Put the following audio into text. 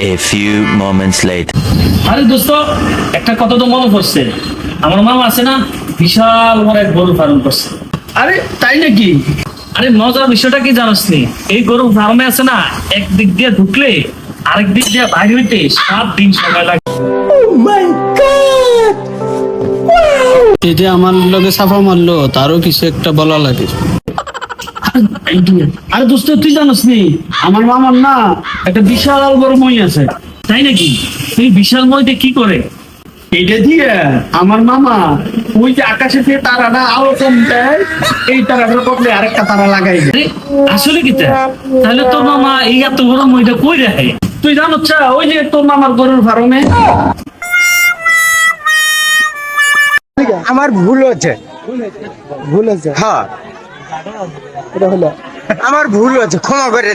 A few moments later. আরে দোস্ত একটা কথা তো মনে পড়ছে। আমার মামা আছে না বিশাল বড় এক গরু ফার্ম করছে। আরে তাই নাকি? আরে মজার বিষয়টা কি জানাস নি এই গরু ফার্মে আছে না এক দিক দিয়ে ঢুকলে আরেক দিক দিয়ে বাইরে হইতে সাত দিন সময় লাগে। এটা আমার লগে সাফা মারলো তারও কিছু একটা বলা লাগে। আরে দোস্ত তুই জানাস নি আমার মামার না একটা বিশাল বড় মই আছে তাই নাকি? তুই বিশাল মইতে কি করে? এটা দিয়ে আমার মামা ওই যে আকাশে যে তারাটা আলো কম দেয় এই তারাটার বদলে আরেকটা তারা লাগাই দেয়। আসলে কি তা? তাহলে তোর মামা এই এত বড় মইটা কই রাখে? তুই জানো চা ওই যে তোর মামার গরুর ফার্মে। আমার ভুল হচ্ছে ভুল হচ্ছে হ্যাঁ। আমার ভুল হয়েছে ক্ষমা করে দে।